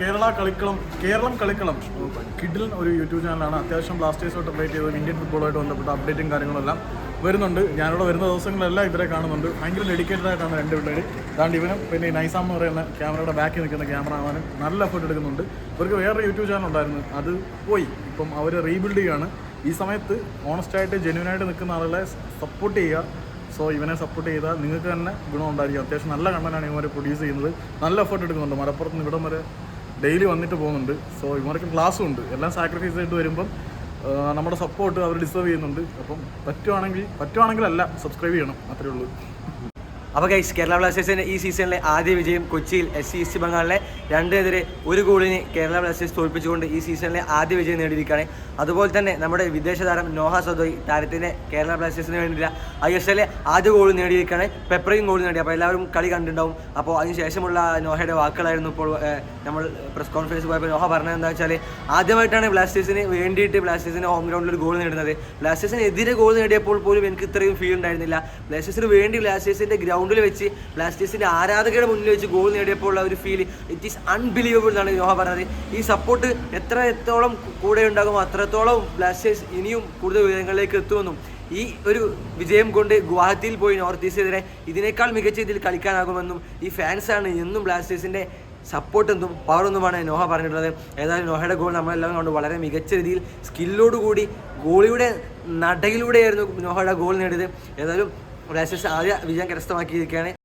കേരള കളിക്കളം കേരളം കളിക്കളം. കിഡിൽ ഒരു യൂട്യൂബ് ചാനലാണ്. അത്യാവശ്യം ബ്ലാസ്റ്റേഴ്സുമായിട്ട് അപ്ഡേറ്റ് ചെയ്ത് ഇന്ത്യൻ ഫുട്ബോളുമായിട്ട് ബന്ധപ്പെട്ട അപ്ഡേറ്റും കാര്യങ്ങളെല്ലാം വരുന്നുണ്ട്. ഞാനിവിടെ വരുന്ന ദിവസങ്ങളെല്ലാം ഇവരെ കാണുന്നുണ്ട്. ഭയങ്കര ഡെഡിക്കേറ്റഡ് ആയിട്ടാണ് രണ്ട് പിള്ളേർ അതാണ്ട് ഇവനും പിന്നെ നൈസാം എന്ന് പറയുന്ന ക്യാമറയുടെ ബാക്കിൽ നിൽക്കുന്ന ക്യാമറ ആവാനും നല്ല എഫേർട്ട് എടുക്കുന്നുണ്ട്. ഇവർക്ക് വേറെ യൂട്യൂബ് ചാനൽ ഉണ്ടായിരുന്നു. അത് പോയി. ഇപ്പം അവർ റീബിൽഡ് ചെയ്യുകയാണ് ഈ സമയത്ത് ഓണസ്റ്റായിട്ട് ജെന്യൂനായിട്ട് നിൽക്കുന്ന ആളുകളെ സപ്പോർട്ട് ചെയ്യുക. സോ ഇവനെ സപ്പോർട്ട് ചെയ്താൽ നിങ്ങൾക്ക് തന്നെ ഗുണമുണ്ടായിരിക്കും അത്യാവശ്യം നല്ല കണ്ടനാണ് ഇവരെ പ്രൊഡ്യൂസ് ചെയ്യുന്നത്. നല്ല എഫേർട്ട് എടുക്കുന്നുണ്ട്. മലപ്പുറത്ത് നിന്ന് ഇവിടം വരെ ഡെയിലി വന്നിട്ട് പോകുന്നുണ്ട്. സോ ഇവർക്കും ക്ലാസ്സും ഉണ്ട്. എല്ലാം സാക്രിഫൈസ് ആയിട്ട് വരുമ്പം നമ്മുടെ സപ്പോർട്ട് അവർ ഡിസേർവ് ചെയ്യുന്നുണ്ട്. അപ്പം പറ്റുവാണെങ്കിൽ പറ്റുവാണെങ്കിലല്ല സബ്സ്ക്രൈബ് ചെയ്യണം. അത്രേ ഉള്ളൂ. അപ്പോൾ ഗൈസ് കേരള ബ്ലാസ്റ്റേഴ്സിന്റെ ഈ സീസണിലെ ആദ്യ വിജയം കൊച്ചിയിൽ എസ് സി ഈസ്റ്റ് ബംഗാളിലെ രണ്ടിനെതിരെ ഒരു ഗോളിന് കേരള ബ്ലാസ്റ്റേഴ്സ് തോൽപ്പിച്ചുകൊണ്ട് ഈ സീസണിലെ ആദ്യ വിജയം നേടിയിരിക്കുകയാണ്. അതുപോലെ തന്നെ നമ്മുടെ വിദേശ താരം നോഹ സദോയ് താരത്തിന്റെ കേരള ബ്ലാസ്റ്റേഴ്സിന് വേണ്ടിയിട്ട് ഐ എസ് എല്ലിലെ ആദ്യ ഗോൾ നേടിയിരിക്കുകയാണ്. പെപ്പറയും ഗോൾ നേടി. അപ്പോൾ എല്ലാവരും കളി കണ്ടിട്ടുണ്ടാവും. അപ്പോൾ അതിനുശേഷമുള്ള നോഹയുടെ വാക്കുകളായിരുന്നു ഇപ്പോൾ നമ്മൾ പ്രസ് കോൺഫറൻസ് പോയപ്പോൾ നോഹ പറഞ്ഞത് എന്താ വെച്ചാൽ ആദ്യമായിട്ടാണ് ബ്ലാസ്റ്റേഴ്സിന് വേണ്ടിയിട്ട് ബ്ലാസ്റ്റേഴ്സിന് ഹോം ഗ്രൗണ്ടിൽ ഒരു ഗോൾ നേടുന്നത്. ബ്ലാസ്റ്റേഴ്സിന് എതിരെ ഗോൾ നേടിയപ്പോൾ പോലും എനിക്ക് ഇത്രയും ഫീൽ ഉണ്ടായിരുന്നില്ല. ബ്ലാസ്റ്റേഴ്സിന് വേണ്ടി ബ്ലാസ്റ്റേഴ്സിന്റെ ഗ്രൗണ്ടിൽ വെച്ച് ബ്ലാസ്റ്റേഴ്സിന്റെ ആരാധകരുടെ മുന്നിൽ വെച്ച് ഗോൾ നേടിയപ്പോൾ ഉള്ള ഒരു ഫീൽ ഇറ്റ് ഈസ് അൺബിലീവബിൾ എന്നാണ് നോഹ പറഞ്ഞത്. ഈ സപ്പോർട്ട് എത്ര എത്തോളം കൂടെ ഉണ്ടാകുമോ അത്രത്തോളം ബ്ലാസ്റ്റേഴ്സ് ഇനിയും കൂടുതൽ ഉയരങ്ങളിലേക്ക് എത്തുമെന്നും ഈ ഒരു വിജയം കൊണ്ട് ഗുവാഹത്തിയിൽ പോയി നോർത്ത് ഈസ്റ്റിനെതിരെ ഇതിനേക്കാൾ മികച്ച രീതിയിൽ കളിക്കാനാകുമെന്നും ഈ ഫാൻസാണ് എന്നും ബ്ലാസ്റ്റേഴ്സിന്റെ സപ്പോർട്ട് എന്തും പവർ ഒന്നുമാണ് നോഹ പറഞ്ഞിട്ടുള്ളത്. ഏതായാലും നോഹയുടെ ഗോൾ നമ്മളെല്ലാം കൊണ്ട്. വളരെ മികച്ച രീതിയിൽ സ്കില്ലോടുകൂടി ഗോളിയുടെ നടയിലൂടെയായിരുന്നു നോഹയുടെ ഗോൾ നേടിയത്. ഏതായാലും ബ്ലാസ്റ്റേഴ്സ് ആദ്യ വിജയം കരസ്ഥമാക്കിയിരിക്കുകയാണ്.